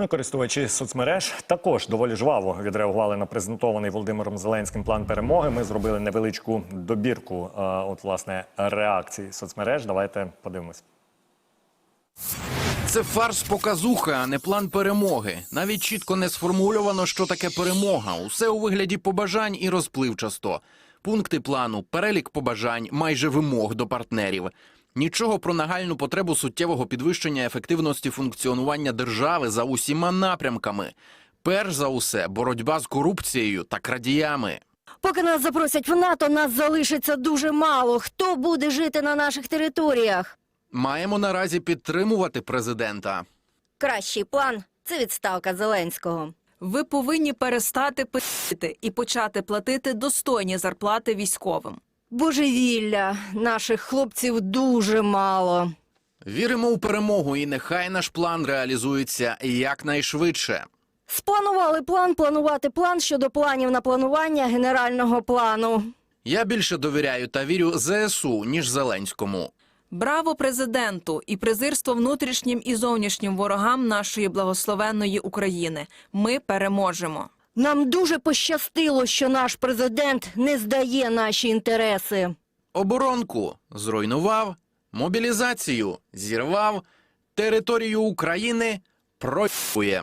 Ну користувачі соцмереж також доволі жваво відреагували на презентований Володимиром Зеленським план перемоги. Ми зробили невеличку добірку, е, от власне реакцій соцмереж. Давайте подивимось. Це фарс показуха, а не план перемоги. Навіть чітко не сформульовано, що таке перемога. Усе у вигляді побажань і розпливчасто. Пункти плану, перелік побажань, майже вимог до партнерів. Нічого про нагальну потребу суттєвого підвищення ефективності функціонування держави за усіма напрямками. Перш за усе, боротьба з корупцією та крадіями. Поки нас запросять в НАТО, нас залишиться дуже мало. Хто буде жити на наших територіях? Маємо наразі підтримувати президента. Кращий план це відставка Зеленського. Ви повинні перестати пити і почати платити достойні зарплати військовим. Божевілля, наших хлопців дуже мало. Віримо у перемогу, і нехай наш план реалізується якнайшвидше. Спланували план, планувати план щодо планів на планування генерального плану. Я більше довіряю та вірю ЗСУ, ніж Зеленському. Браво президенту і презирство внутрішнім і зовнішнім ворогам нашої благословенної України. Ми переможемо. Нам дуже пощастило, що наш президент не здає наші інтереси. Оборонку зруйнував, мобілізацію зірвав, територію України проює.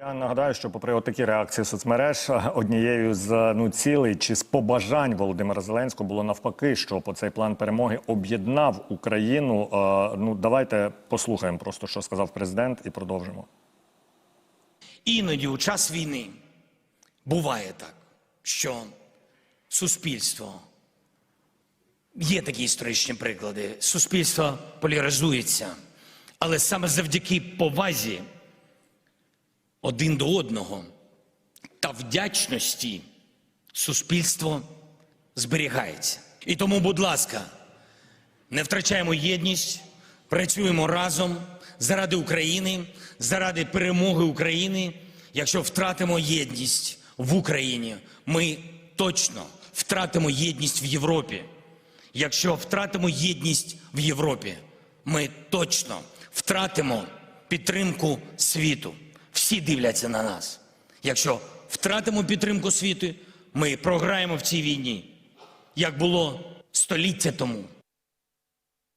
Я нагадаю, що попри отакі реакції соцмереж, однією з ну цілей чи з побажань Володимира Зеленського було навпаки, що по цей план перемоги об'єднав Україну. Е, Ну давайте послухаємо просто, що сказав президент, і продовжимо. Іноді у час війни буває так, що суспільство є такі історичні приклади. Суспільство поляризується, але саме завдяки повазі один до одного та вдячності суспільство зберігається. І тому, будь ласка, не втрачаємо єдність, працюємо разом заради України, заради перемоги України. Якщо втратимо єдність в Україні, ми точно втратимо єдність в Європі. Якщо втратимо єдність в Європі, ми точно втратимо підтримку світу. Всі дивляться на нас. Якщо втратимо підтримку світу, ми програємо в цій війні, як було століття тому.